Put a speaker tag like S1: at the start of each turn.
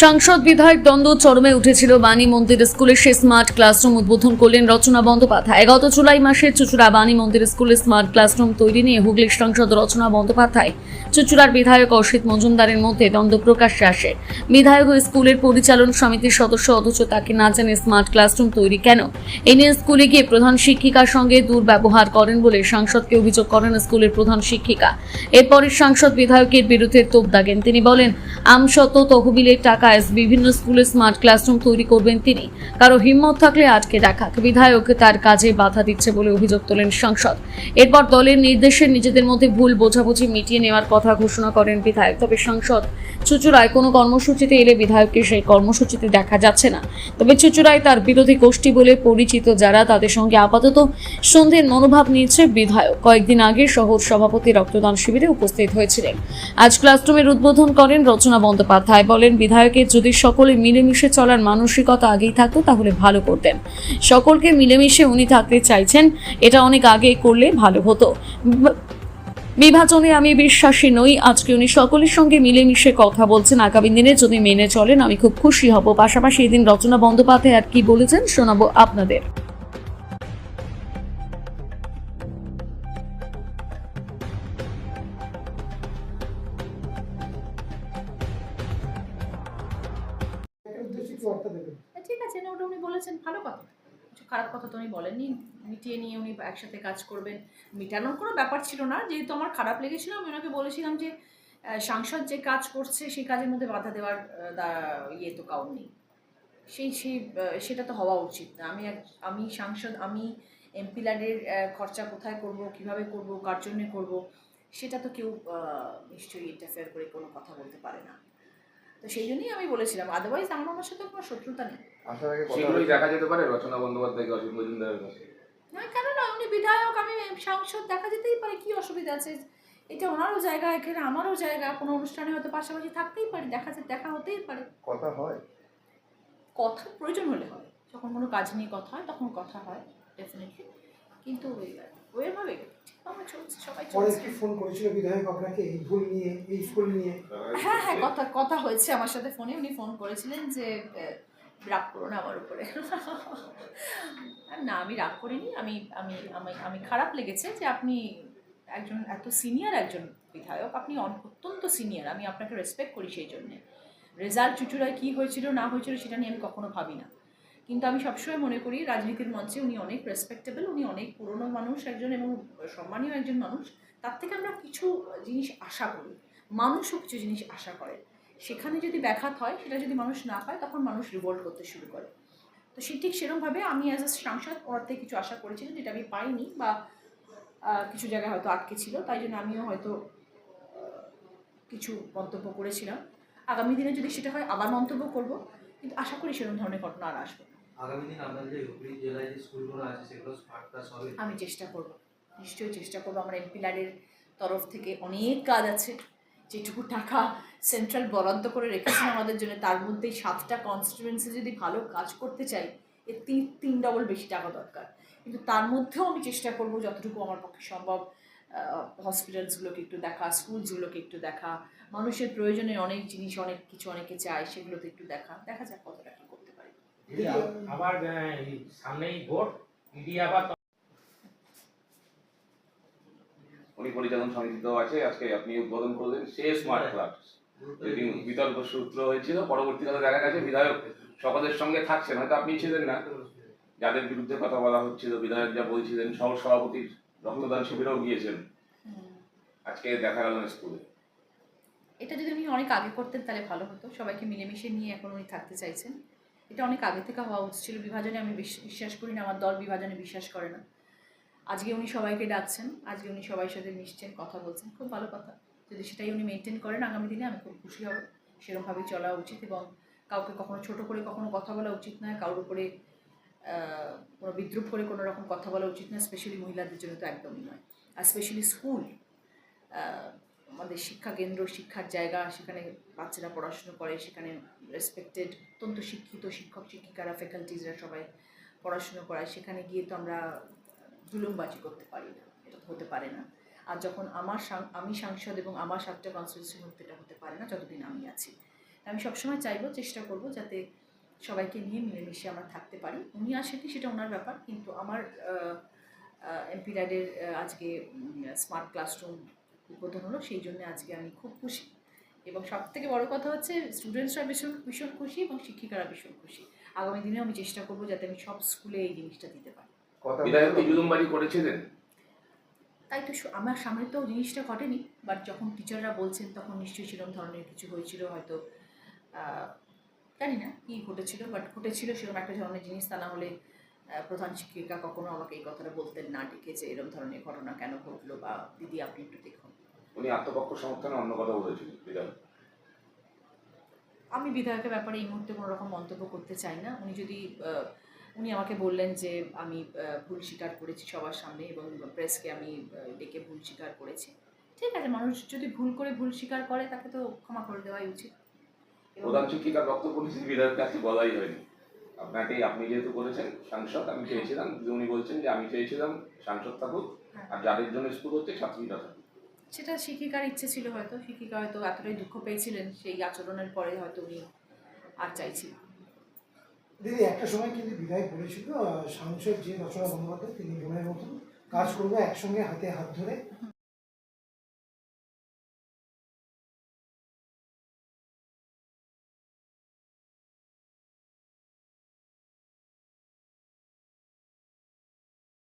S1: সাংসদ বিধায়ক দ্বন্দ্ব চরমে উঠেছিল। বাণী মন্দির স্কুলের সে স্মার্ট ক্লাসরুম উদ্বোধন করলেন রচনা বন্দ্যোপাধ্যায়। গত জুলাই মাসে চুচুড়া বাণী মন্দির স্কুলে স্মার্ট ক্লাসরুম তৈরি নিয়ে হুগলির সাংসদ রচনা বন্দ্যোপাধ্যায় চুচুড়ার বিধায়ক অসিত মজুমদারের মধ্যে দ্বন্দ্ব প্রকাশ্যে আসে। বিধায়ক ও স্কুলের পরিচালন সমিতির সদস্য অথচ তাকে না জানে স্মার্ট ক্লাসরুম তৈরি কেন? এ নিয়ে স্কুলে গিয়ে প্রধান শিক্ষিকার সঙ্গে দুর্ব্যবহার করেন বলে সাংসদকে অভিযোগ করেন স্কুলের প্রধান শিক্ষিকা। এরপরে সাংসদ বিধায়কের বিরুদ্ধে তোপ দাগেন। তিনি বলেন আমসত্ব তহবিলের টাকায় বিভিন্ন স্কুলে স্মার্ট ক্লাসরুম তৈরি করবেন তিনি। কারও হিম্মত থাকলে আটকে রাখাক বিধায়ক তার কাজে বাধা দিচ্ছে বলে অভিযোগ তোলেন সাংসদ। এরপর দলের নির্দেশে নিজেদের মধ্যে ভুল বোঝাবুঝি মিটিয়ে নেওয়ার কথা ঘোষণা করেন বিধায়ক। তবে সাংসদ চুচুড়ায় কোনো কর্মসূচিতে এলে বিধায়ককে সেই কর্মসূচিতে দেখা যাচ্ছে না। তবে চুচুড়ায় তার বিরোধী গোষ্ঠী বলে পরিচিত যারা, তাদের সঙ্গে আপাতত সন্ধ্যের মনোভাব নিয়েছে বিধায়ক। কয়েকদিন আগে শহর সভাপতি রক্তদান শিবিরে উপস্থিত হয়েছিলেন। আজ ক্লাসরুমের উদ্বোধন করেন রচনা বন্দ্যোপাধ্যায়। বলেন বিধায়কের যদি সকলে মিলেমিশে চলার মানসিকতা আগেই থাকতো, তাহলে ভালো করতেন। সকলকে মিলেমিশে উনি থাকতে চাইছেন, এটা অনেক আগে করলে ভালো হতো। বিভাজনে আমি বিশ্বাসী নই, আজকে উনি সকলের সঙ্গে মিলেমিশে কথা বলছেন, আগামী দিনে যদি মেনে চলেন, আমি খুব খুশি হব। পাশাপাশি এদিন রচনা বন্দ্যোপাধ্যায় আর কি বলেছেন, শোনাবো আপনাদের।
S2: বার্তা দেবেন
S3: ঠিক আছে, না, ওটা উনি বলেছেন, ভালো কথা। কিছু খারাপ কথা তো উনি বলেননি। মিটিয়ে নিয়ে উনি একসাথে কাজ করবেন। মিটানোর কোনো ব্যাপার ছিল না। যেহেতু আমার খারাপ লেগেছিল, আমি ওনাকে বলেছিলাম যে সাংসদ যে কাজ করছে, সেই কাজের মধ্যে বাধা দেওয়ার ইয়ে তো কাউর নেই। সেই সেই সেটা তো হওয়া উচিত না। আমি আমি সাংসদ, আমি এমপি খরচা কোথায় করব, কীভাবে করব, কার জন্যে করব, সেটা তো কেউ নিশ্চয়ই ইন্টারফেয়ার করে কোনো কথা বলতে পারে না। তো সেই জন্যই আমি বলেছিলাম আদারওয়াইজ আমার ওনার সাথে কোনো শত্রুতা নেই।
S4: সেগুলোই দেখা যেতে পারে রচনা বন্দ্যোপাধ্যায়কে অসিত মজুমদারের কাছে?
S3: না কেন না উনি বিধায়ক আমি সাংসদ দেখা যেতেই পারে কি অসুবিধা আছে? এটা ওনারও জায়গা এখানে আমারও জায়গা কোনো অনুষ্ঠানে হয়তো পাশাপাশি থাকতেই পারি দেখা যায় দেখা হতেই পারে।
S5: কথা হয়।
S3: কথা প্রয়োজন হলে হয় যখন কোনো কাজ নিয়ে কথা হয় তখন কথা হয় ডেফিনেটলি কিন্তু ওই ওইভাবে আমরা চলছে সবাই চলছে।
S2: কি ফোন করেছিল বিধায়ক আপনাকে এই ভুল নিয়ে এই স্কুল নিয়ে?
S3: হ্যাঁ হ্যাঁ কথা কথা হয়েছে আমার সাথে ফোনে। উনি ফোন করেছিলেন যে রাগ করো না আমার উপরে। না আমি রাগ করিনি। আমি আমি আমি আমি খারাপ লেগেছে যে আপনি একজন এত সিনিয়র একজন বিধায়ক। আপনি অত্যন্ত সিনিয়র আমি আপনাকে রেসপেক্ট করি সেই জন্যে। রেজাল্ট চুচুড়ায় কী হয়েছিল না হয়েছিল সেটা নিয়ে আমি কখনো ভাবি না। কিন্তু আমি সবসময় মনে করি, রাজনীতির মঞ্চে উনি অনেক রেসপেক্টেবল উনি অনেক পুরনো মানুষ একজন এবং সম্মানীয় একজন মানুষ। তার থেকে আমরা কিছু জিনিস আশা করি। মানুষও কিছু জিনিস আশা করে। সেখানে যদি ব্যাঘাত হয়, সেটা যদি মানুষ না পায়, তখন মানুষ রিভোল্ট করতে শুরু করে। তো সে ঠিক সেরকমভাবে আমি অ্যাজ এ সাংসদ ওনার থেকে কিছু আশা করেছিলাম, যেটা আমি পাইনি বা কিছু জায়গায় হয়তো আটকে ছিল, তাই জন্য আমিও হয়তো কিছু মন্তব্য করেছিলাম। আগামী দিনে যদি সেটা হয়, আবার মন্তব্য করব। কিন্তু আশা করি সেরকম ধরনের ঘটনা আর আসবে না।
S6: আগামী দিন আপনাদের যে হুগলি জেলায় যে স্কুলগুলো আছে সেগুলো স্মার্ট ক্লাস হবে?
S3: আমি চেষ্টা করব। নিশ্চয়ই চেষ্টা করব। আমার এমপি ল্যাডের তরফ থেকে অনেক কাজ আছে। যেটুকু টাকা সেন্ট্রাল বরাদ্দ করে রেখেছেন আমাদের জন্য তার মধ্যে সাতটা কনস্টিটুয়েন্সি যদি ভালো কাজ করতে চাই এর তিন তিন ডবল বেশি টাকা দরকার। কিন্তু তার মধ্যেও আমি চেষ্টা করব যতটুকু আমার পক্ষে সম্ভব হসপিটালসগুলোকে একটু দেখা স্কুলসগুলোকে একটু দেখা মানুষের প্রয়োজনে অনেক জিনিস অনেক কিছু অনেকে চায় সেগুলোতে একটু দেখা। দেখা যাক কতটা কী করতে পারি।
S7: আবার সামনেই ভোট। দিদি আবার
S4: উনি পরিচালন সমিতিতেও আছে আজকে আপনি উদ্বোধন করলেন সে স্মার্ট ক্লাস যেদিন বিতর্ক সূত্র হয়েছিল পরবর্তীকালে দেখা গেছে বিধায়ক সকলের সঙ্গে থাকছেন হয়তো আপনি ছিলেন না। যাদের বিরুদ্ধে কথা বলা হচ্ছিল বিধায়ক যা বলছিলেন সহ সভাপতির রক্তদান শিবিরেও গিয়েছেন। আজকে দেখা গেল না স্কুলে।
S3: এটা যদি উনি অনেক আগে করতেন তাহলে ভালো হতো। সবাইকে মিলেমিশে নিয়ে এখন উনি থাকতে চাইছেন। এটা অনেক আগে থেকে হওয়া উচিত ছিল। বিভাজনে আমি বিশ্বাস করি না আমার দল বিভাজনে বিশ্বাস করে না। আজকে উনি সবাইকে ডাকছেন। আজকে উনি সবাই সাথে মিশছেন কথা বলছেন। খুব ভালো কথা। যদি সেটাই উনি মেনটেন করেন আগামী দিনে আমি খুব খুশি হব। সেরকমভাবেই চলা উচিত এবং কাউকে কখনো ছোট করে কখনো কথা বলা উচিত নয়। কারোর উপরে কোনো বিদ্রুপ করে কোনো রকম কথা বলা উচিত না স্পেশালি মহিলাদের জন্য তো একদমই নয়। আর স্পেশালি স্কুল আমাদের শিক্ষা কেন্দ্র, শিক্ষার জায়গা, সেখানে বাচ্চারা পড়াশুনো করে, সেখানে রেসপেক্টেড অত্যন্ত শিক্ষিত শিক্ষক, শিক্ষিকারা ফ্যাকাল্টিজরা সবাই পড়াশুনো করায়, সেখানে গিয়ে তো আমরা জুলুমবাজি করতে পারি না, এটা হতে পারে না। আর যখন আমার আমি সাংসদ এবং আমার সাতটা কনস্টিটিউশন এটা হতে পারে না, যতদিন আমি আছি। আমি সবসময় চাইব, চেষ্টা করব যাতে সবাইকে নিয়ে মিলেমিশে আমরা থাকতে পারি। উনি আসেনি সেটা ওনার ব্যাপার কিন্তু আমার এমপি রাইডের আজকে স্মার্ট ক্লাসরুম উদ্বোধন হলো সেই জন্য আজকে আমি খুব খুশি। এবং সব থেকে বড় কথা হচ্ছে স্টুডেন্টসরা ভীষণ ভীষণ খুশি এবং শিক্ষিকারা ভীষণ খুশি। আগামী দিনে আমি চেষ্টা করব যাতে আমি সব স্কুলে এই জিনিসটা দিতে পারি।
S4: করেছিলেন?
S3: তাই তো আমার সামনে তো জিনিসটা ঘটেনি বাট যখন টিচাররা বলছেন তখন নিশ্চয়ই সেরকম ধরনের কিছু হয়েছিল হয়তো জানি না কী ঘটেছিল বাট ঘটেছিল সেরকম একটা ধরনের জিনিস। তা না হলে প্রধান শিক্ষিকা কখনো আমাকে এই কথাটা বলতেন না ডেকে যে এরকম ধরনের ঘটনা কেন ঘটলো বা দিদি আপনি একটু দেখুন।
S4: উনি আত্মপক্ষ সমর্থনে অন্য কথা বলেছিলেন বিধায়ক।
S3: আমি বিধায়কের ব্যাপারে এই মুহূর্তে কোনো রকম মন্তব্য করতে চাই না। উনি যদি উনি আমাকে বললেন যে আমি ভুল স্বীকার করেছি সবার সামনে এবং প্রেসকে আমি ডেকে ভুল স্বীকার করেছি। ঠিক আছে মানুষ যদি ভুল করে ভুল স্বীকার করে তাকে তো ক্ষমা করে দেওয়াই উচিত।
S4: প্রধান শিক্ষিকার বক্তব্য নিয়েছি বিধায়ক কাছে বলাই হয়নি। আপনাকে আপনি যেহেতু বলেছেন সাংসদ আমি চেয়েছিলাম কিন্তু উনি বলছেন যে আমি চেয়েছিলাম সাংসদ থাকুক
S3: হ্যাঁ।
S4: আর যাদের জন্য স্কুল হচ্ছে ছাত্রীরা থাকুক।
S3: সেটা শিক্ষিকার ইচ্ছে ছিল হয়তো শিক্ষিকা হয়তো এতটাই দুঃখ পেয়েছিলেন সেই আচরণের পরে হয়তো উনি আর চাইছিলেন
S2: দিদি একটা সময় কিন্তু বিধায়ক বলেছিল সাংসদ যে রচনা বন্দ্যোপাধ্যায় তিনি বোনের মতন কাজ করব একসঙ্গে হাতে হাত ধরে।